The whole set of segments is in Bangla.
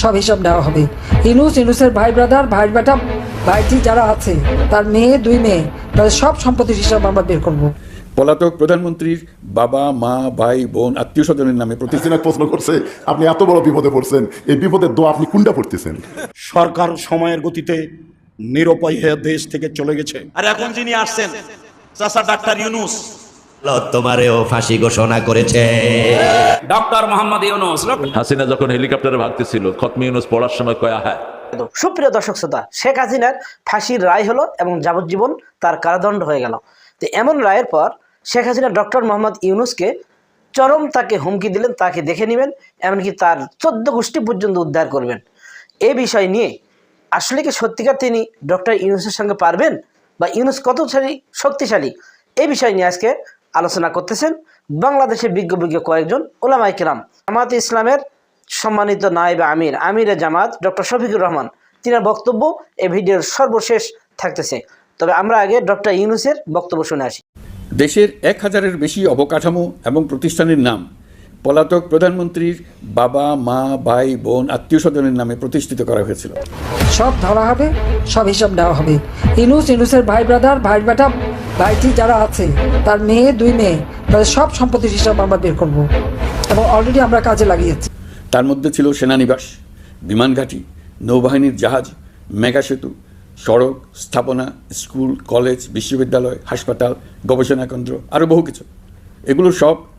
সব হিসাব নেওয়া হবে। ইনুস ইনুসের ভাই ব্রাদার ভাই বেটা ভাইটি যারা আছে তার মেয়ে দুই মেয়ে তাদের সব সম্পত্তির হিসাব আমরা বের করব। পলাতক প্রধানমন্ত্রীর বাবা মা ভাই বোন আত্মীয় স্বজনের নামে প্রতি হাসিনা প্রশ্ন করছে। আপনি এত বড় বিপদে পড়ছেন। এই বিপদের দোয়া আপনি কোনটা পড়তেছেন? সরকার সময়ের গতিতে নিরুপায় হয়ে দেশ থেকে চলে গেছে। আর এখন যিনি আসছেন চাচা ডাক্তার ইউনুস তোমারেও ফাঁসি ঘোষণা করেছে। ডক্টর মোহাম্মদ ইউনুস হাসিনা যখন হেলিকপ্টারে ভাগতেছিল খতমি ইউনুস পড়ার সময় কয়া হ্যাঁ সুপ্রিয় দর্শক শ্রোতা শেখ হাসিনার ফাঁসির রায় হলো এবং যাবজ্জীবন তার কারাদণ্ড হয়ে গেল। তো এমন রায়ের পর শেখ হাসিনা ডক্টর মোহাম্মদ ইউনুসকে চরম তাকে হুমকি দিলেন তাকে দেখে নেবেন এমনকি তার চোদ্দ গোষ্ঠী পর্যন্ত উদ্ধার করবেন। এ বিষয় নিয়ে আসলে কি সত্যিকার তিনি ডক্টর ইউনুসের সঙ্গে পারবেন? বা ইউনুস কতশালী শক্তিশালী? এই বিষয় নিয়ে আজকে আলোচনা করতেছেন বাংলাদেশে বিজ্ঞ বিজ্ঞ কয়েকজন ওলামাই কিরাম। জামাত ইসলামের সম্মানিত নায়েব আমির, আমিরে জামাত ডক্টর শফিকুর রহমান তিনি বক্তব্য এই ভিডিওর সর্বশেষ থাকতেছে। তবে আমরা আগে ডক্টর ইউনুসের বক্তব্য শুনে আসি। দেশের এক হাজারের বেশি অবকাঠামো এবং প্রতিষ্ঠানের নাম পলাতক প্রধানমন্ত্রীর বাবা মা ভাই বোন আত্মীয় স্বজনের নামে প্রতিষ্ঠিত করা হয়েছিল। সব ধরা হবে সব হিসাব নেওয়া হবে। ইনুস ইনুসের ভাই ব্রাদার ভাই বেটা ভাইটি যারা আছে তার মেয়ে দুই মেয়ে তাদের সব সম্পত্তির হিসাব আমরা বের করব। এবং অলরেডি আমরা কাজে লাগিয়েছি। তার মধ্যে ছিল সেনানিবাস বিমানঘাঁটি নৌবাহিনীর জাহাজ মেগা সেতু সড়ক স্থাপনা স্কুল কলেজ বিশ্ববিদ্যালয় হাসপাতাল গবেষণা কেন্দ্র আরও বহু কিছু। এগুলো সব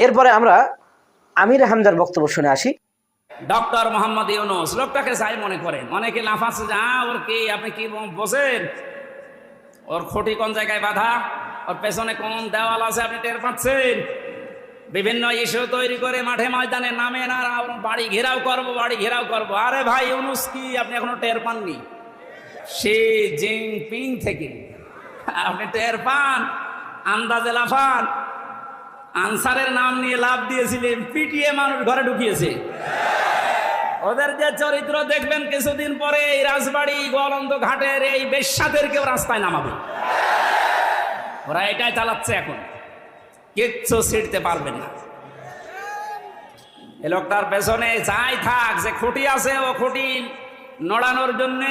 এরপরে আমরা আমির হামজার বক্তব্য শুনে আসি। ডক্টর মোহাম্মদ ইউনুস লোকটাকে যাই মনে করেন। অনেকে লাফাচ্ছে যে "আ, ওর কি? আপনি কি বোঝেন ওর খুঁটি কোন জায়গায় বাধা? ওর পেছনে কোন দেওয়াল আছে আপনি টের পাচ্ছেন? বিভিন্ন ইস্যু তৈরি করে মাঠে ময়দানে নামেন আর বাড়ি ঘেরাও করব বাড়ি ঘেরাও করব। আরে ভাই ইউনুস কি? আপনি এখনও টের পাননি? সে জিনপিং থেকে। আপনি টের পান? আন্দাজে লাফান? আনসারের নাম নিয়ে লাভ দিয়েছিলেন পিটিয়ে মানুষ ঘরে ঢুকিয়েছে। ওদের যে চরিত্র দেখবেন কিছুদিন পরে এই রাজবাড়ি, গোয়ালন্দ ঘাটের এই বেশ্যাদেরকেও রাস্তায় নামাবে। ওরা এটাই চালাচ্ছে এখন। কিচ্ছু ছিঁড়তে পারবে না। এ লোকটার পেছনে যাই থাক, যে খুঁটি আছে, ও খুঁটি নড়ানোর জন্যে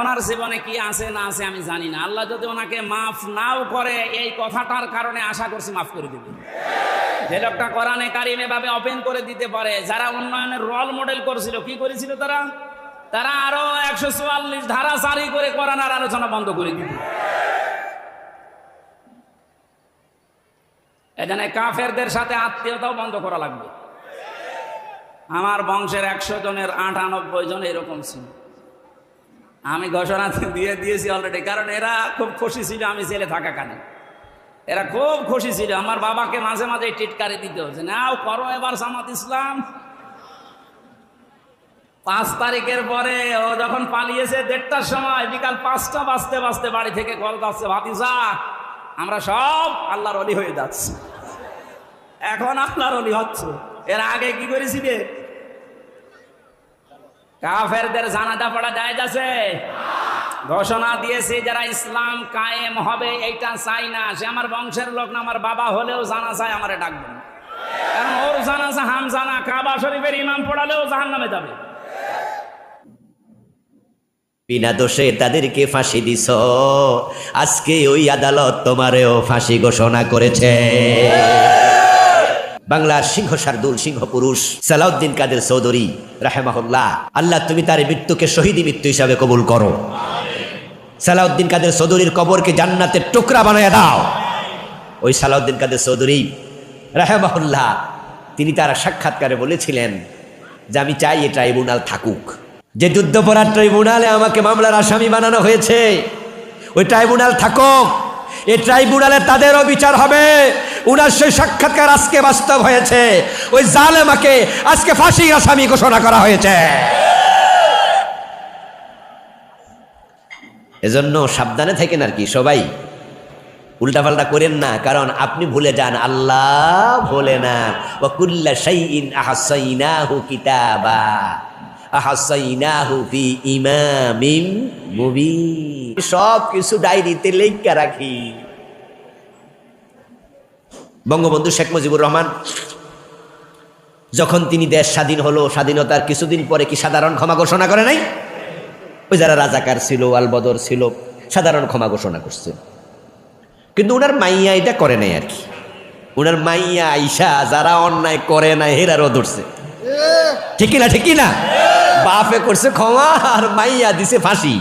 ওনার জীবনে কি আছে, না আছে আমি জানি না। আল্লাহ যদি ওনাকে মাফ নাও করে, এই কথাটার কারণে আশা করছি মাফ করে দেবে। যে লোকটা কোরআনে কারিম এভাবে ওপেন করে দিতে পারে, যারা উন্নয়নের রোল মডেল করেছিল, কি করেছিল তারা? তারা আরও একশো চুয়াল্লিশ ধারা জারি করে কোরআনের আলোচনা বন্ধ করে দিত এখানে কাফেরদের সাথে আত্মীয়তাও বন্ধ করা লাগবে। আমার বংশের একশো জনের আটানব্বই জন এরকম ছিল। আমি ঘোষণা দিয়ে দিয়েছি অলরেডি কারণ এরা খুব খুশি ছিল আমি জেলে থাকা কানে এরা খুব খুশি ছিল, আমার বাবাকে মাঝে মাঝে টিটকারি দিতে হচ্ছে নাও করো এবার জামাত ইসলাম। পাঁচ তারিখের পরে ও যখন পালিয়েছে দেড়টার সময়, বিকাল পাঁচটা বাজতে বাজতে বাড়ি থেকে কল যাচ্ছে ভাতিজা, আমরা সব আল্লাহর অলি হয়ে যাচ্ছি। এখন আল্লাহর অলি হচ্ছে। এর আগে কি করেছি করেছিলে? কাফেরদের জানাজা পড়া যায় যাচ্ছে ঘোষণা দিয়েছে, যারা ইসলাম কায়েম হবে, এইটা চাই না। সে আমার বংশের লোক না, আমার বাবা হলেও জানা চাই আমারে ডাকবেন। কারণ ওর জানাজা হাম জানা কাবা শরীফের ইমাম পড়ালেও জাহান নামে যাবে। বিনা দোষে তাদেরকে ফাঁসি দিছ। আজকে ওই আদালত তোমারেও ফাঁসি ঘোষণা করেছে। বাংলার সিংহ শার্দুল সিংহ পুরুষ সালাউদ্দিন কাদের চৌধুরী, রাহেমাহুল্লাহ। আল্লাহ, তুমি তার মৃত্যুকে শহীদ মৃত্যু হিসাবে কবুল করো। সালাউদ্দিন কাদের চৌধুরীর কবরকে জান্নাতের টুকরা বানায় দাও। ওই সালাউদ্দিন কাদের চৌধুরী, রাহেমাহুল্লাহ, তিনি তার সাক্ষাৎকারে বলেছিলেন যে, আমি চাই এ ট্রাইব্যুনাল থাকুক। যে যুদ্ধপরাধ ট্রাইব্যুনালে আমাকে মামলার আসামি বানানো হয়েছে, ওই ট্রাইব্যুনাল থাকুক। এই ট্রাইব্যুনালে তাদেরও বিচার হবে। উনার সেই সাক্ষাৎকার আজকে বাস্তব হয়েছে। ওই জালেমাকে আজকে ফাঁসির আসামি ঘোষণা করা হয়েছে। এজন্য সাবধানে থাকেন আর কি সবাই। উল্টাপাল্টা করেন না, কারণ আপনি ভুলে যান। আল্লাহ ভুলে না। ওয়াকুল্লা শাইইন আহসাইনাহু কিতাবা। আহসাইনাহু ফি ইমামিম মুবিন। সব কিছু ডায়েরিতে লেখা রাখি। বঙ্গবন্ধু শেখ মুজিবুর রহমান যখন তিনি দেশ স্বাধীন হলো স্বাধীনতার কিছুদিন পরে কি সাধারণ ক্ষমা ঘোষণা করে নাই? ওই যারা রাজাকার ছিল আলবদর ছিল সাধারণ ক্ষমা ঘোষণা করছে। কিন্তু ওনার মাইয়া এটা করে নাই আর কি। ওনার মাইয়া আইসা যারা অন্যায় করে নাই হেরারও ধরছে। ঠিক না ঠিক না বাপে করছে ক্ষমা আর মাইয়া দিছে ফাঁসি।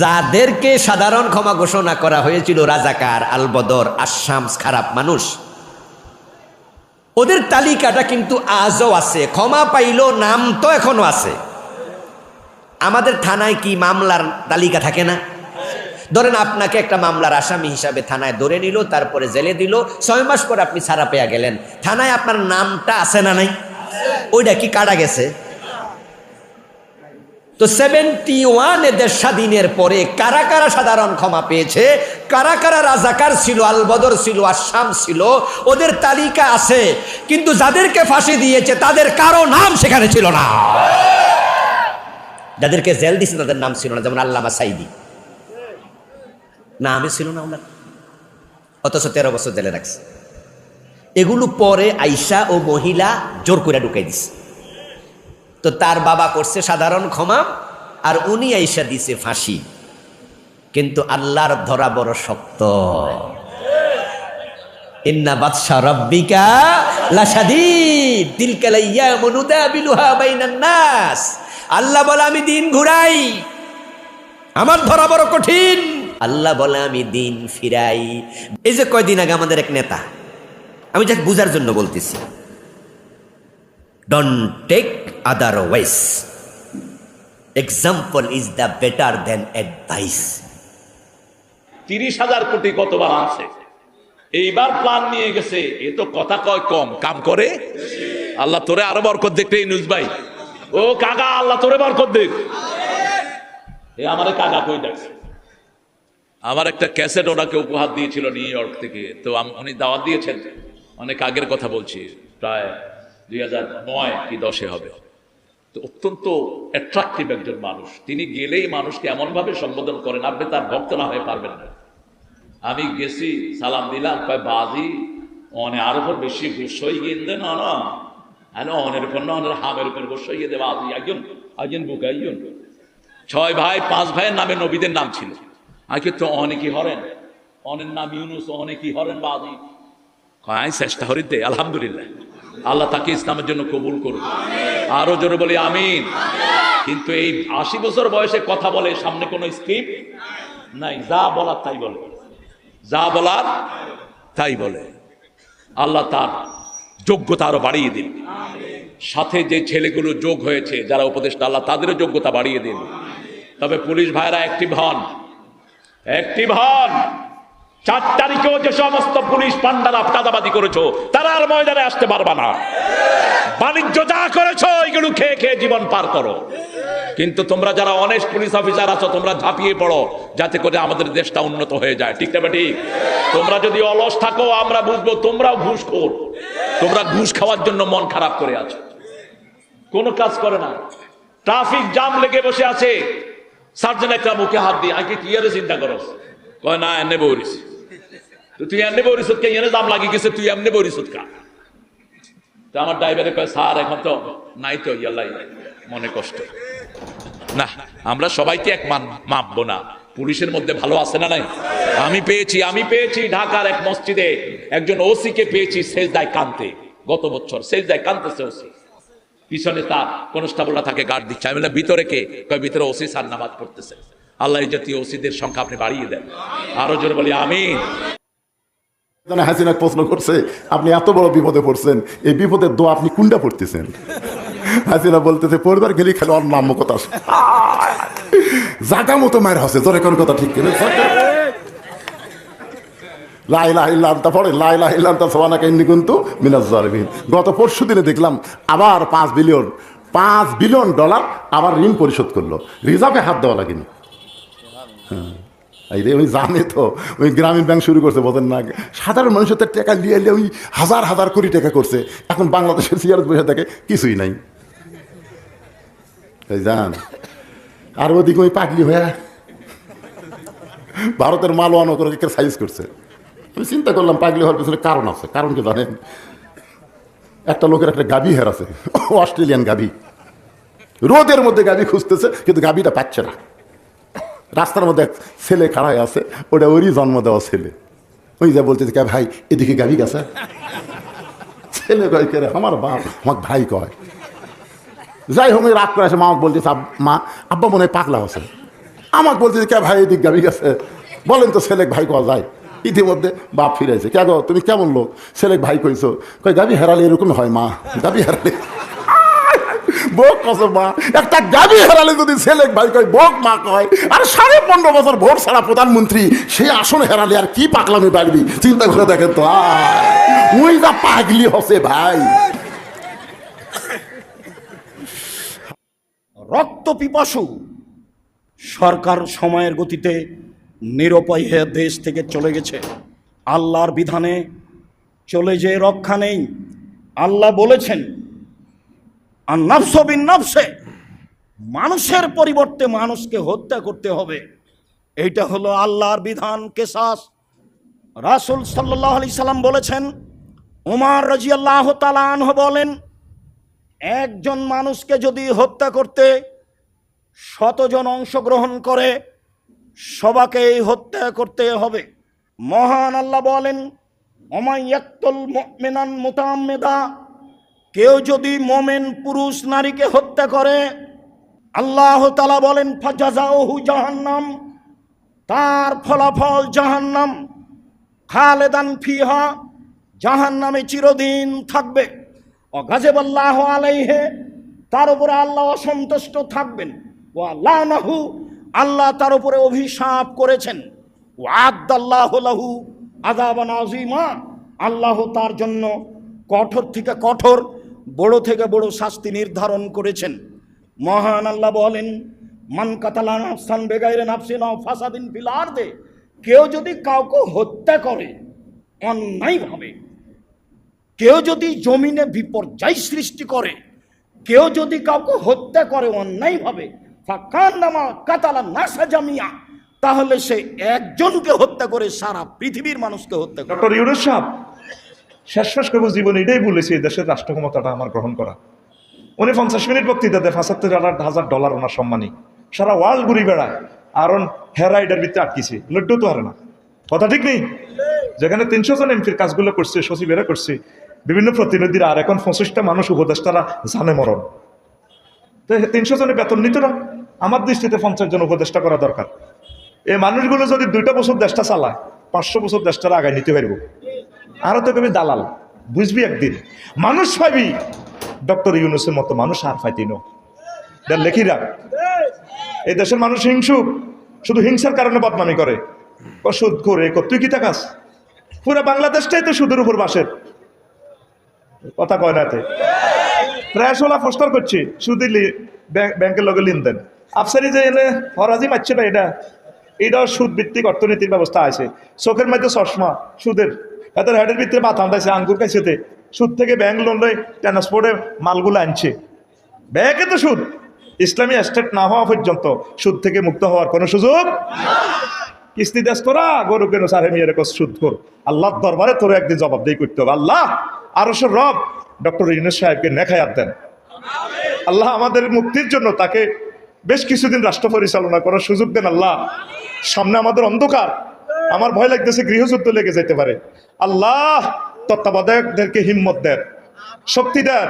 যাদেরকে সাধারণ ক্ষমা ঘোষণা করা হয়েছিল রাজাকার, আলবদর আসামস খারাপ মানুষ, ওদের তালিকাটা কিন্তু আজও আছে। ক্ষমা পাইল নাম তো এখনও আছে। আমাদের থানায় কি মামলার তালিকা থাকে না? ধরেন আপনাকে একটা মামলার আসামি হিসাবে থানায় ধরে নিল, তারপরে জেলে দিল, ছয় মাস পরে আপনি ছাড়া পেয়ে গেলেন। থানায় আপনার নামটা আছে না নাই? ওইটা কি কাটা গেছে? তো সেভেন্টি ওয়ান এদের স্বাধীনের পরে কারা কারা সাধারণ ক্ষমা পেয়েছে? কারা কারা রাজাকার ছিল, আলবদর ছিল, আসাম ছিল, ওদের তালিকা আছে। কিন্তু যাদেরকে ফাঁসি দিয়েছে, তাদের কারও নাম সেখানে ছিল না। যাদেরকে জেল দিয়েছে তাদের নাম ছিল না, যেমন আল্লামা সাইদি। নামে ছিল না ওনার। অথচ তেরো বছর জেলে রাখছে। এগুলো পরে আইসা ও মহিলা জোর করে ঢুকাই দিছে। তো তার বাবা করছে সাধারণ ক্ষমা আর উনি আইসা দিছে ফাঁসি। কিন্তু আল্লাহর ধরা বড় শক্ত। ইন্না বাদশা রব্বিকা লাসাদিদ তিলকা ইয়ামুনুদা বিলুহা বাইনান নাস। আল্লাহ বলে, আমি দিন ঘুরাই। আমার ধরা বড় কঠিন। আল্লাহ বলে, আমি দিন ফিরাই। এই যে কয়দিন আগে আমাদের এক নেতা আমি যাকে বুঝার জন্য বলতেছি। Don't take otherwise example is the better than advice তিরিশ হাজার কোটি কতবার আছে? এইবার প্ল্যান নিয়ে গেছে, এ তো কথা কয় কম। কাম করে? আল্লাহ তোরে আরও বরকত দেখতে নিউজ ভাই। ও কাকা, আল্লাহ তোরে বরকত দেখ এ আমারে কাকা কই ডাকছে? আমার একটা ক্যাসেট ওনাকে উপহার দিয়েছিল নিউ ইয়র্ক থেকে, তো উনি দাওয়াত দিয়েছেন। অনেক আগের কথা বলছি, প্রায় দুই হাজার নয় কি দশে হবে। তো অত্যন্ত অ্যাট্রাকটিভ একজন মানুষ। তিনি গেলেই মানুষকে এমনভাবে সম্বোধন করেন, আপনি তার ভক্ত না হয়ে পারবেন না। আমি গেছি, সালাম দিলাম, কয়, বাজি, অনে আর উপর বেশি গুসই গিয়ে না হ্যাঁ অনের উপর না, অনের হামের উপর গুসই গিয়ে দেবে একজন একজন বুক, একজন। ছয় ভাই, পাঁচ ভাইয়ের নামে নবীদের নাম ছিল। আগে তো অনেকই হরেন। অনের নাম ইউনুস, অনেকই হরেন, বাজি। কয় চেষ্টা হরিতে, আলহামদুলিল্লাহ। আল্লাহ তাকে ইসলামের জন্য কবুল করুন আরও জোরে বলি, আমিন। কিন্তু এই আশি বছর বয়সে কথা বলে সামনে কোনো স্ক্রিপ্ট নাই, যা বলার তাই বলে। যা বলার তাই বলে। আল্লাহ তার যোগ্যতা আরও বাড়িয়ে দিন। সাথে যে ছেলেগুলো যোগ হয়েছে, যারা উপদেষ্টা, আল্লাহ তাদেরও যোগ্যতা বাড়িয়ে দিন। তবে পুলিশ ভাইরা অ্যাক্টিভ হন অ্যাক্টিভ হন চার তারিখেও যে সমস্ত পুলিশ পান্ডারা চাঁদাবাদি করেছ, তারা আর ময়দানে আসতে পারবা না। বাণিজ্য যা করেছ, এগুলো খেয়ে খেয়ে জীবন পার করো। কিন্তু তোমরা যারা অনেস্ট পুলিশ অফিসার আছো, তোমরা ঝাঁপিয়ে পড়ো, যাতে করে আমাদের দেশটা উন্নত হয়ে যায়। ঠিক না ঠিক তোমরা যদি অলস থাকো, আমরা বুঝব তোমরাও ঘুষ খোর তোমরা ঘুষ খাওয়ার জন্য মন খারাপ করে আছো। কোনো কাজ করে না। ট্রাফিক জাম লেগে বসে আছে। সার্জন একটা মুখে হাত দিয়ে, আগে কি আরে চিন্তা করো কয়, না বৌরিস তো তুই এমনি বৌরিস কে এনে জাম লাগি গেছে, তুই এমনি বৌরিস কা তো আমার ড্রাইভারে কয়, স্যার, এখন তো নাই তো ইয়ালাই মনে কষ্ট। না, আমরা সবাইকে এক মান মাপবো না। পুলিশের মধ্যে ভালো আছে না নাই? আমি পেয়েছি আমি পেয়েছি ঢাকার এক মসজিদে একজন ওসি কে পেয়েছি সেজদায় কানতে। গত বছর সেজদায় কানতেছে ওসি। পিছনে তার কনস্টেবলরা থাকে গার্ড দিচ্ছে। আমি ভিতরে কে? কয়, ভিতরে ওসি সার নামাজ পড়তেছে। আল্লাহ জাতীয় ওসিদের সংখ্যা আপনি বাড়িয়ে দেন। আরও জোরে বলি, আমিন। জানে হাসিনা প্রশ্ন করছে, আপনি এত বড় বিপদে পড়ছেন, এই বিপদের দোয়া আপনি কুন্ডা পড়তেছেন? হাসিনা বলতেছে, পরিবার গেলি খালি, অন্য নাম্য কথা জাগা মতো মায়ের হসে, জোরে কোন কথা ঠিক কিনা লাইলা ইল্লান্তা পড়ে লাইলা ইল্লান্তা সোয়ানা কাইন্দি কিন্তু মিনাজ জালিমিন। গত পরশু দিনে দেখলাম, আবার পাঁচ বিলিয়ন পাঁচ বিলিয়ন ডলার আবার ঋণ পরিশোধ করল। রিজার্ভে হাত দেওয়া লাগেনি। এই রে, ওই জানে তো, ওই গ্রামীণ ব্যাংক শুরু করছে বোঝেন না, সাধারণ মানুষের তো টাকা নিয়ে এলে ওই হাজার হাজার কোটি টাকা করছে, এখন বাংলাদেশের সিয়ারত বসে থাকে, কিছুই নাই। এই জান, আর ওদিকে ওই পাগলি হয়ে ভারতের মাল ওয়ানো করে সাইজ করছে। আমি চিন্তা করলাম, পাগলি হওয়ার পিছনে কারণ আছে, কারণ কি জানেন? একটা লোকের একটা গাভি হেরাছে অস্ট্রেলিয়ান গাভি। রোদের মধ্যে গাভি খুঁজতেছে, কিন্তু গাভিটা পাচ্ছে না। রাস্তার মধ্যে ছেলে খাড়ায় আছে, ওটা ওরই জন্ম দেওয়া ছেলে। ওই যা বলতেছে কে, ভাই, এদিকে গাভি গেছে? ছেলে কয়, কে আমার বাপ, আমার ভাই কয়। যাই হোক রাগ করে আসে মা আমাকে বলতেছে মা, আব্বা মনে হয় পাগলা আছে। আমাকে বলতেছে, কে, ভাই, এদিক গাভি গেছে? বলেন তো ছেলে ভাই কয়া যায়? ইতিমধ্যে বাপ ফিরেছে কে গো, তুমি কেমন লোক? ছেলে ভাই কইছো। কই গাভি হেরালে এরকম হয়, মা গাভি হেরালে বোক কসম মা। একটা গাবি হারালে যদি ছেলে ভাই কয়, বোক মা কয়, আর সাড়ে পনেরো বছর ভোট ছাড়া প্রধানমন্ত্রী সেই আসন হেরালে আর কি পাকলামি পারবি? চিন্তা করে দেখেন তো ওই যা পাগলি হসে ভাই। রক্ত পিপাসু সরকার সময়ের গতিতে নিরুপায় হয়ে দেশ থেকে চলে গেছে। আল্লাহর বিধানে চলে যে রক্ষা নেই। আল্লাহ বলেছেন আর নফসে মানুষের পরিবর্তে মানুষকে হত্যা করতে হবে। এইটা হলো আল্লাহর বিধান কেসাস। রাসুল সাল্লাহ আলি সাল্লাম বলেছেন, উমার রাজিয়াল্লাহ তালানহ বলেন, একজন মানুষকে যদি হত্যা করতে শতজন অংশগ্রহণ করে, সবাকেই হত্যা করতে হবে। মহান আল্লাহ বলেন অমাইয়াক্তুল মেনান মুতাম্মিদা কেউ যদি মোমেন পুরুষ নারীকে হত্যা করে, আল্লাহ তালা বলেন ফাজাজাহু জাহান্নাম তার ফলাফল জাহান্নাম, খালেদান ফিহা, জাহান্নামে চিরদিন থাকবে। অগাজেবাল্লাহ আলাইহে, তার উপরে আল্লাহ অসন্তুষ্ট থাকবেন। ও আল্লাহ নাহু আল্লাহ তার উপরে অভিশাপ করেছেন। ও আদাল্লাহ লাহু আদাবান আজিমা আল্লাহ তার জন্য কঠোর থেকে কঠোর বড় থেকে বড় শাস্তি নির্ধারণ করেছেন। মহান আল্লাহ বলেন, মান কাতালা নাফসান বেগাইরে নাফসিন ফাসাদিন ফিল আরদে কেউ যদি কাউকে হত্যা করে অন্যায়ভাবে কেউ যদি জমিনে বিপর্যয় সৃষ্টি করে, কেউ যদি কাউকে হত্যা করে অন্যায়ভাবে ফাকান্নামা কাতালা নাসা জামিয়া, তাহলে সে একজনকে হত্যা করে, সারা পৃথিবীর মানুষকে হত্যা করে। ডক্টর ইউনুস সাহেব শেষ শেষ করব জীবন এটাই বলেছি, এই দেশের রাষ্ট্র ক্ষমতাটা আমার গ্রহণ করা। উনি পঞ্চাশ মিনিট বক্তৃতা দেয়, পঁচাত্তর হাজার ডলার ওনার সম্মানী। সারা ওয়ার্ল্ড ঘুরি বেড়ায়, আর ওন হেরাইডার ভিতরে আটকিছে, লড্ডু তো হারে না। কথা ঠিক নেই? যেখানে তিনশো জন এমপির কাজগুলো করছে, সচিবেরা করছে, বিভিন্ন প্রতিনিধিরা, আর এখন পঁচিশটা মানুষ উপদেষ্টারা জানে মরণ। তো তিনশো জনে বেতন নিত না, আমার দৃষ্টিতে পঞ্চাশ জন উপদেষ্টা করা দরকার। এই মানুষগুলো যদি দুইটা বছর দেশটা চালায়, পাঁচশো বছর দেশটা আগায় নিতে পারব। আরও তো কবি দালাল, বুঝবি একদিন। মানুষ পাইবি ডক্টর ইউনুসের মতো মানুষ আর পাইতি নো। দেখ, লেখি রাখ। এই দেশের মানুষ হিংসুক শুধু হিংসার কারণে বদনামি করে। সুদ করে তুই কি তাকাস? পুরো বাংলাদেশটাই তো সুদের উপর বাসের কথা কয় না এতে। প্রায় ষোলা ফস্টার করছি সুদি ব্যাংকের লগে লেনদেন। আফসারি যে এনে হরাজি মারছে না এটা, এটাও সুদ ভিত্তিক অর্থনীতির ব্যবস্থা আছে। চোখের মধ্যে চশমা, সুদের। এদের হেডের ভিতরে মাথা আন্দাইছে আঙ্গুর কাছেতে সুদ থেকে ব্যাংক লোন লই ট্রান্সপোর্টে মালগুলো আনছে। ব্যাংকে তো সুদ। ইসলামী স্টেট না হওয়া পর্যন্ত সুদ থেকে মুক্ত হওয়ার কোনো সুযোগ কিস্তি দেশ তোরা গরু কেন সারে মেয়ে রেখো সুদ কর। আল্লাহ দরবারে তোর একদিন জবাব দিয়ে করতে হবে। আল্লাহ আরও সে রব ডক্টর ইউনুস সাহেবকে নেখায়াত দেন। আল্লাহ আমাদের মুক্তির জন্য তাকে বেশ কিছুদিন রাষ্ট্র পরিচালনা করার সুযোগ দেন আল্লাহ। সামনে আমাদের অন্ধকার। আমার ভয় লাগতেছে গৃহযুদ্ধ লেগে যেতে পারে। আল্লাহ তত্ত্বাবধায়কদেরকে হিম্মত দেন, শক্তি দেন,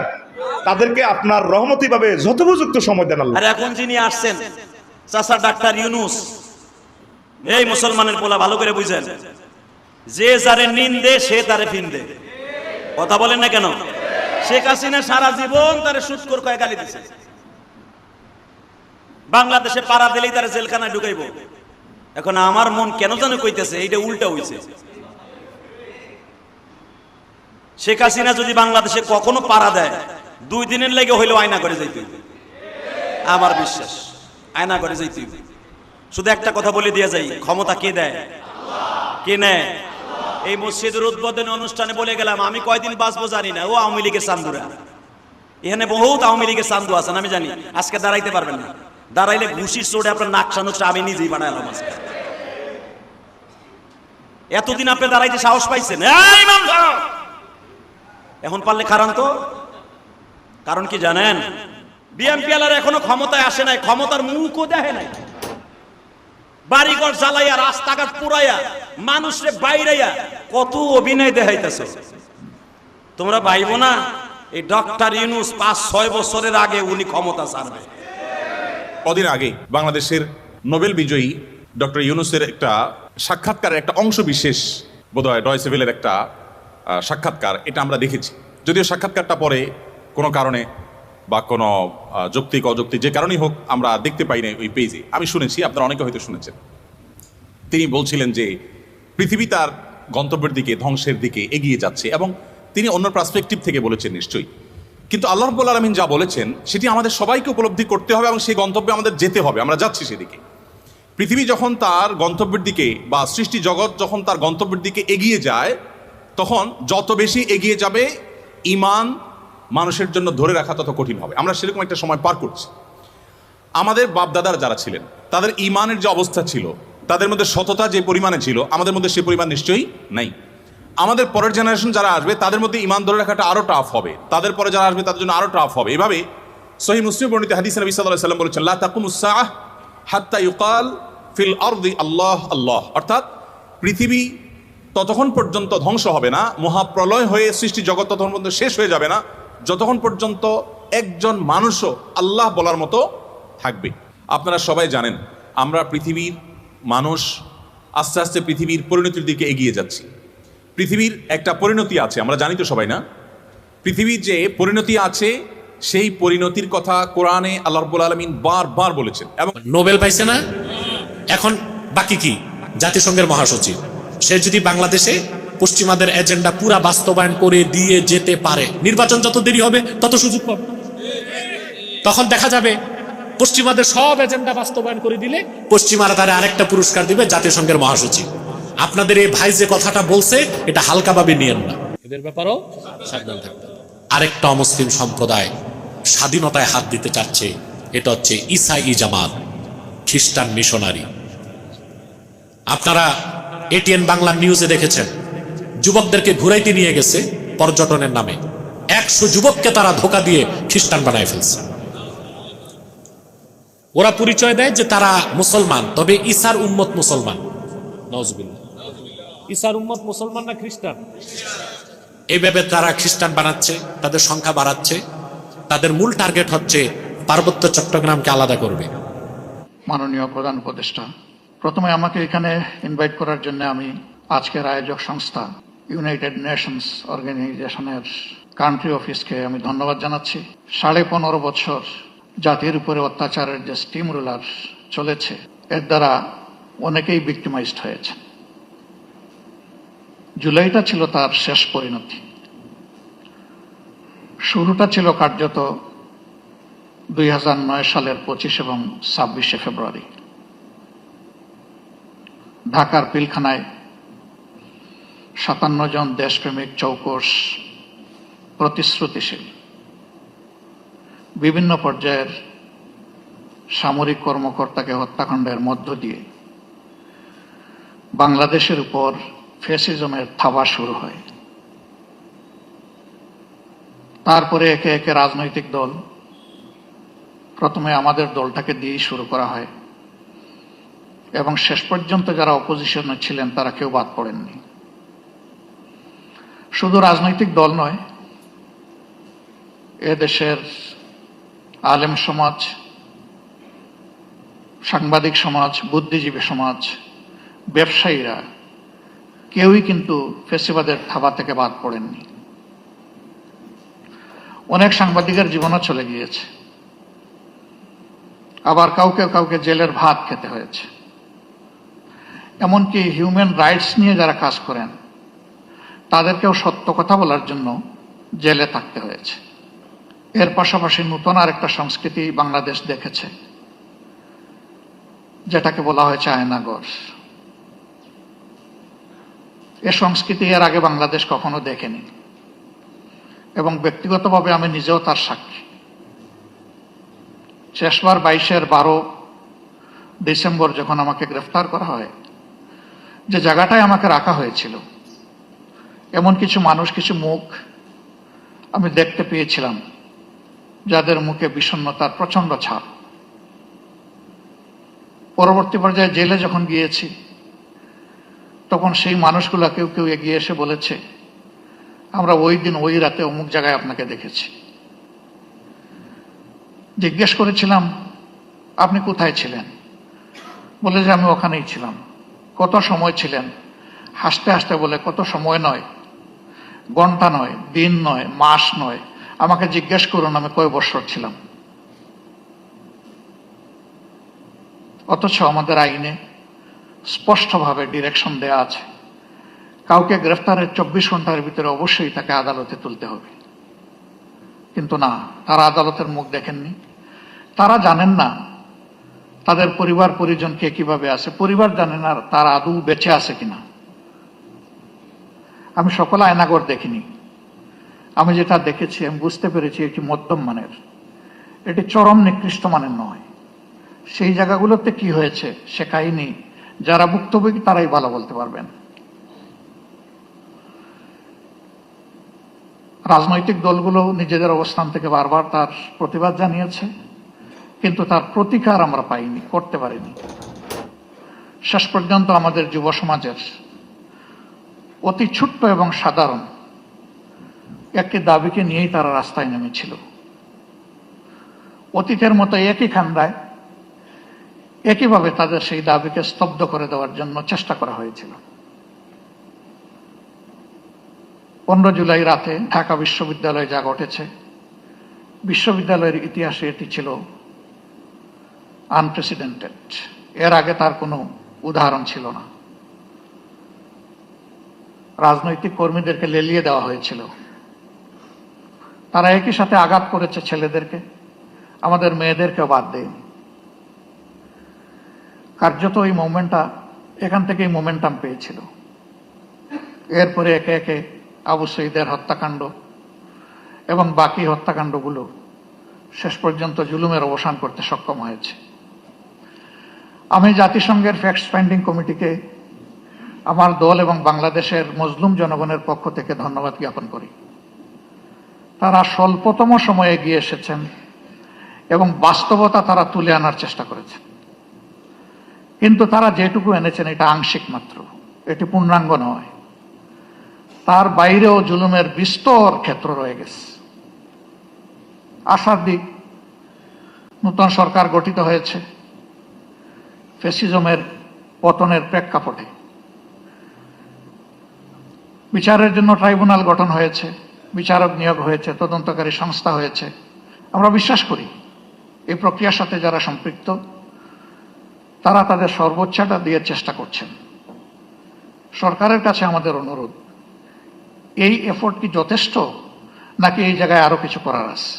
তাদেরকে আপনার রহমতি ভাবে যথোপযুক্ত সময় দেন আল্লাহ। আর এখন যিনি আসছেন, চাচা ডাক্তার ইউনুস, এই মুসলমানের পোলা ভালো করে বুঝেন, যে যারে নিন্দে, সে তারে ফিন্দে। কথা বলেন না কেন? শেখ হাসিনা সারা জীবন তারে সুৎকর কয়ে গালি দিছে। বাংলাদেশে পাড়া দিলেই তারা জেলখানায় ঢুকাইব। এখন আমার মন কেন যেন কইতেছে, এইটা উল্টা হইছে। শেখ হাসিনা যদি বাংলাদেশে কখনো পাড়া দেয়, দুই দিনের লেগে হইলেও আয়না করে যাইতে আমার বিশ্বাস, আয়না করে যাইতে শুধু একটা কথা বলে দিয়ে যাই, ক্ষমতা কে দেয়? কে নেয়? এই মসজিদের উদ্বোধনী অনুষ্ঠানে বলে গেলাম, আমি কয়দিন বাঁচবো জানি না, ও আওয়ামী লীগের চান্দুরা। এখানে বহুত আওয়ামী লীগের চান্দু আছেন, আমি জানি। আজকে দাঁড়াইতে পারবেন না। দাঁড়াইলে ঘুষির চোটে আপনার নাক সানুচটা আমি নিজেই বানাইলাম আজকে। এতদিন আপনি দাঁড়াইতে সাহস পাইছেন? এখন পারলে খারান তো? কারণ কি জানেন? বিএনপি আলার এখনও ক্ষমতায় আসে নাই, ক্ষমতার মুখও দেখে নাই। বাড়িঘর জ্বালাইয়া, রাস্তাঘাট পুরাইয়া, মানুষরে বাইরাইয়া কত অভিনয় দেখাইতেছে। তোমরা ভাইব না, এই ডক্টর ইউনুস পাঁচ, ছয় বছরের আগে উনি ক্ষমতা ছাড়বে। কদিন আগে বাংলাদেশের নোবেল বিজয়ী ডক্টর ইউনুসের একটা সাক্ষাৎকারের একটা অংশ বিশেষ বোধহয় ডয়সেভেলের একটা সাক্ষাৎকার, এটা আমরা দেখেছি। যদিও সাক্ষাৎকারটা পরে কোনো কারণে বা কোনো যৌক্তিক, অযৌক্তিক যে কারণেই হোক আমরা দেখতে পাই না ওই পেজে। আমি শুনেছি, আপনারা অনেকে হয়তো শুনেছেন। তিনি বলছিলেন যে পৃথিবী তার গন্তব্যের দিকে, ধ্বংসের দিকে এগিয়ে যাচ্ছে এবং তিনি অন্য পার্সপেক্টিভ থেকে বলেছেন নিশ্চয়ই। কিন্তু আল্লাহ রব্বুল আলমিন যা বলেছেন, সেটি আমাদের সবাইকে উপলব্ধি করতে হবে এবং সেই গন্তব্যে আমাদের যেতে হবে। আমরা যাচ্ছি সেদিকে। পৃথিবী যখন তার গন্তব্যের দিকে বা সৃষ্টি জগৎ যখন তার গন্তব্যের দিকে এগিয়ে যায়, তখন যত বেশি এগিয়ে যাবে ইমান মানুষের জন্য ধরে রাখা তত কঠিন হবে। আমরা সেরকম একটা সময় পার করছি। আমাদের বাপদাদার যারা ছিলেন, তাদের ইমানের যে অবস্থা ছিল, তাদের মধ্যে সততা যে পরিমাণে ছিল, আমাদের মধ্যে সে পরিমাণ নিশ্চয়ই নাই। আমাদের পরের জেনারেশন যারা আসবে, তাদের মধ্যে ইমান ধরে রাখাটা আরও টাফ হবে। তাদের পরে যারা আসবে, তাদের জন্য আরও টাফ হবে। এভাবে সহি মুসলিম বর্ণিত হাদিস নবী সাল্লাহ সাল্লাম বলেছেন, লা হাত্তা ইউকাল ফিল আরদি আল্লাহ আল্লাহ। অর্থাৎ পৃথিবী ততক্ষণ পর্যন্ত ধ্বংস হবে না, মহাপ্রলয় হয়ে সৃষ্টি জগৎ ততক্ষণ পর্যন্ত শেষ হয়ে যাবে না, যতক্ষণ পর্যন্ত একজন মানুষও আল্লাহ বলার মতো থাকবে। আপনারা সবাই জানেন, আমরা পৃথিবীর মানুষ আস্তে আস্তে পৃথিবীর পরিণতির দিকে এগিয়ে যাচ্ছি। পৃথিবীর একটা পরিণতি আছে, আমরা জানি তো সবাই না? পৃথিবীর যে পরিণতি আছে সেই পরিণতির কথা কোরআনে আল্লাহ রব্বুল আলমিন বারবার বলেছেন। এবং নোবেল পাইছে না? এখন বাকি কি? জাতিসংঘের মহাসচিব। সে যদি বাংলাদেশে পশ্চিমাদের এজেন্ডা পুরা বাস্তবায়ন করে দিয়ে যেতে পারে নির্বাচন যত দেরি হবে তত সুযোগ পাবে। তখন দেখা যাবে পশ্চিমাদের সব এজেন্ডা বাস্তবায়ন করে দিলে পশ্চিমারা তারা আরেকটা পুরস্কার দিবে জাতিসংঘের মহাসচিব। আপনাদের এই ভাই যে কথাটা বলছে এটা হালকাভাবে নিয়েন না। এদের ব্যাপারেও সাবধান থাকবেন আরেকটা অমুসলিম সম্প্রদায় স্বাধীনতায় হাত দিতে চাচ্ছে, এটা হচ্ছে ইসা ই জামাত, খ্রিস্টান মিশনারি। আপনারা এটিএন বাংলা নিউজে দেখেছেন, যুবকদেরকে ঘুরাইতে নিয়ে গেছে পর্যটনের নামে। একশো যুবককে তারা ধোকা দিয়ে খ্রিস্টান বানায় ফেলছে। ওরা পরিচয় দেয় যে তারা মুসলমান, তবে ইসার উম্মত মুসলমান। ইসার উম্মত মুসলমান না খ্রিস্টান? এইভাবে তারা খ্রিস্টান বানাচ্ছে, তাদের সংখ্যা বাড়াচ্ছে। তাদের মূল টার্গেট হচ্ছে পার্বত্য চট্টগ্রামকে আলাদা করবে। মাননীয় প্রধান উপদেষ্টা, প্রথমে আমাকে এখানে ইনভাইট করার জন্য আমি আজকের আয়োজক সংস্থা ইউনাইটেড নেশনস অর্গানাইজেশনের কান্ট্রি অফিসকে আমি ধন্যবাদ জানাচ্ছি। সাড়ে পনেরো বছর জাতির উপরে অত্যাচারের যে স্টিম রুলার চলেছে, এর দ্বারা অনেকেই ভিক্টিমাইজড হয়েছে জুলাইটা ছিল তার শেষ পরিণতি। শুরুটা ছিল কার্যত দুই হাজার নয় সালের পঁচিশ এবং ছাব্বিশে ফেব্রুয়ারি। ঢাকার পিলখানায় সাতান্ন জন দেশপ্রেমিক চৌকস প্রতিশ্রুতিশীল। বিভিন্ন পর্যায়ের সামরিক কর্মকর্তাকে হত্যাকাণ্ডের মধ্য দিয়ে বাংলাদেশের উপর ফেসিজমের থাবা শুরু হয়। তারপরে একে একে রাজনৈতিক দল প্রথমে আমাদের দলটাকে দিয়েই শুরু করা হয়। এবং শেষ পর্যন্ত যারা অপোজিশনে ছিলেন, তারা কেউ বাদ পড়েননি। শুধু রাজনৈতিক দল নয় এ দেশের আলেম সমাজ, সাংবাদিক সমাজ, বুদ্ধিজীবী সমাজ, ব্যবসায়ীরা কেউই কিন্তু ফেসিবাদের থাবা থেকে বাদ পড়েননি। অনেক সাংবাদিকের জীবনও চলে গিয়েছে। আবার কাউকে কাউকে জেলের ভাত খেতে হয়েছে। এমনকি হিউম্যান রাইটস নিয়ে যারা কাজ করেন, তাদেরকেও সত্য কথা বলার জন্য জেলে থাকতে হয়েছে। এর পাশাপাশি নতুন আর একটা সংস্কৃতি বাংলাদেশ দেখেছে, যেটাকে বলা হয়েছে আয়নাগর এ সংস্কৃতি এর আগে বাংলাদেশ কখনো দেখেনি। এবং ব্যক্তিগতভাবে আমি নিজেও তার সাক্ষী। শেষবার বাইশের বারো ডিসেম্বর যখন আমাকে গ্রেফতার করা হয়, যে জায়গাটায় আমাকে রাখা হয়েছিল, এমন কিছু মানুষ, কিছু মুখ আমি দেখতে পেয়েছিলাম, যাদের মুখে বিষণ্ণতার প্রচণ্ড ছাপ। পরবর্তী পর্যায়ে জেলে যখন গিয়েছি, তখন সেই মানুষগুলা কেউ কেউ এগিয়ে এসে বলেছে আমরা ওই দিন, ওই রাতে অমুক জায়গায় আপনাকে দেখেছি। জিজ্ঞেস করেছিলাম, আপনি কোথায় ছিলেন? বলে যে, আমি ওখানেই ছিলাম। কত সময় ছিলেন? হাসতে হাসতে বলে, কত সময় নয়। ঘণ্টা নয়, দিন নয়, মাস নয়। আমাকে জিজ্ঞেস করুন, আমি কয় বছর ছিলাম? অথচ আমাদের আইনে স্পষ্টভাবে ডিরেকশন দেয়া আছে। কাউকে গ্রেফতারের চব্বিশ ঘণ্টার ভিতরে অবশ্যই তাকে আদালতে তুলতে হবে। কিন্তু না, তারা আদালতের মুখ দেখেননি। তারা জানেন না তাদের পরিবার, পরিজন কে কীভাবে আছে। পরিবার জানে না তারা আদৌ বেঁচে আছে কিনা। আমি সকল আয়নাগর দেখিনি। আমি যেটা দেখেছি, আমি বুঝতে পেরেছি এটি মধ্যম মানের। এটি চরম নিকৃষ্ট মানের নয়। সেই জায়গাগুলোতে কি হয়েছে, সে কাহিনী যারা ভুক্তভোগী তারাই ভালো বলতে পারবেন। রাজনৈতিক দলগুলো নিজেদের অবস্থান থেকে বারবার তার প্রতিবাদ জানিয়েছে, কিন্তু তার প্রতিকার আমরা পাইনি, করতে পারিনি। শেষ পর্যন্ত আমাদের যুব সমাজের অতি ছোট্ট এবং সাধারণ একটি দাবিকে নিয়েই তারা রাস্তায় নেমেছিল। অতীতের মতো একই খান্দায় একইভাবে তাদের সেই দাবিকে স্তব্ধ করে দেওয়ার জন্য চেষ্টা করা হয়েছিল। পনেরো জুলাই রাতে ঢাকা বিশ্ববিদ্যালয়ে যা ঘটেছে, বিশ্ববিদ্যালয়ের ইতিহাসে এটি ছিল আনপ্রেসিডেন্টেড এর আগে তার কোনো উদাহরণ ছিল না। রাজনৈতিক কর্মীদেরকে লেলিয়ে দেওয়া হয়েছিল। তারা একই সাথে আঘাত করেছে ছেলেদেরকে, আমাদের মেয়েদেরকেও বাদ দেয়নি। কার্যত এই মোমেন্টটা, এখান থেকেই মোমেন্টাম পেয়েছিল। এরপরে একে একে আবু সঈদের হত্যাকাণ্ড এবং বাকি হত্যাকাণ্ডগুলো শেষ পর্যন্ত জুলুমের অবসান করতে সক্ষম হয়েছে। আমি জাতিসংঘের ফ্যাক্ট ফাইন্ডিং কমিটিকে আমার দল এবং বাংলাদেশের মজলুম জনগণের পক্ষ থেকে ধন্যবাদ জ্ঞাপন করি। তারা স্বল্পতম সময়ে এগিয়ে এসেছেন এবং বাস্তবতা তারা তুলে আনার চেষ্টা করেছেন। কিন্তু তারা যেটুকু এনেছেন এটা আংশিক মাত্র, এটি পূর্ণাঙ্গ নয়। তার বাইরেও জুলুমের বিস্তর ক্ষেত্র রয়ে গেছে। আশার দিক, নূতন সরকার গঠিত হয়েছে। ফেসিজমের পতনের প্রেক্ষাপটে। বিচারের জন্য ট্রাইব্যুনাল গঠন হয়েছে, বিচারক নিয়োগ হয়েছে, তদন্তকারী সংস্থা হয়েছে। আমরা বিশ্বাস করি, এই প্রক্রিয়ার সাথে যারা সম্পৃক্ত, তারা তাদের সর্বোচ্চটা দিয়ে চেষ্টা করছেন। সরকারের কাছে আমাদের অনুরোধ এই এফোর্ট কি যথেষ্ট? নাকি এই জায়গায় আরও কিছু করার আছে?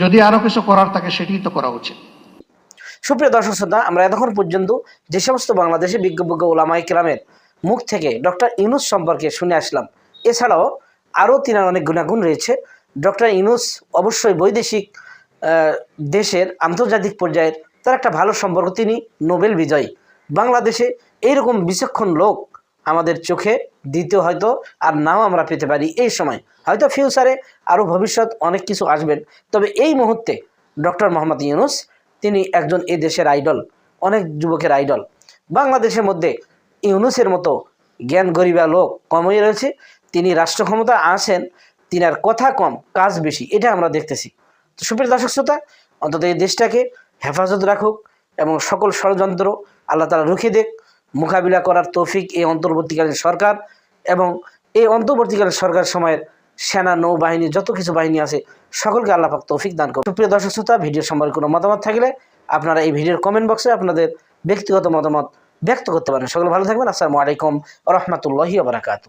যদি আরও কিছু করার থাকে সেটি তো করা উচিত। সুপ্রিয় দর্শক শ্রোতা, আমরা এতক্ষণ পর্যন্ত যে সমস্ত বাংলাদেশে বিজ্ঞ ওলামাই কেরামের মুখ থেকে ডক্টর ইউনুস সম্পর্কে শুনে আসলাম। এছাড়াও আরও তিনার অনেক গুণাগুণ রয়েছে। ডক্টর ইউনুস অবশ্যই বৈদেশিক দেশের আন্তর্জাতিক পর্যায়ের তার একটা ভালো সম্পর্ক। তিনি নোবেল বিজয়ী। বাংলাদেশে এইরকম বিচক্ষণ লোক আমাদের চোখে দ্বিতীয় হয়তো আর নাও আমরা পেতে পারি এই সময়। হয়তো ফিউচারে আরও ভবিষ্যৎ অনেক কিছু আসবেন তবে এই মুহূর্তে ডক্টর মোহাম্মদ ইউনুস, তিনি একজন এ দেশের আইডল অনেক যুবকের আইডল বাংলাদেশের মধ্যে ইউনুসের মতো জ্ঞান গরিবা লোক কমই রয়েছে। তিনি রাষ্ট্র ক্ষমতা আসেন তিনার কথা কম, কাজ বেশি, এটা আমরা দেখতেছি। তো সুপ্রিয় দর্শক শ্রোতা, অন্তত এই দেশটাকে হেফাজত রাখুক এবং সকল ষড়যন্ত্র আল্লাহ তালা রুখে দেখ মোকাবিলা করার তৌফিক এই অন্তর্বর্তীকালীন সরকার এবং এই অন্তর্বর্তীকালীন সরকার সময়ের সেনা, নৌবাহিনী, যত কিছু বাহিনী আছে, সকলকে আল্লাপাক তৌফিক দান করুন। সুপ্রিয় দর্শক শ্রোতা ভিডিও সম্পর্কে কোনো মতামত থাকলে আপনারা এই ভিডিওর কমেন্ট বক্সে আপনাদের ব্যক্তিগত মতামত ব্যক্ত করতে পারেন। সকলে ভালো থাকবেন। আসসালামু আলাইকুম রহমতুল্লাহি বারাকাতু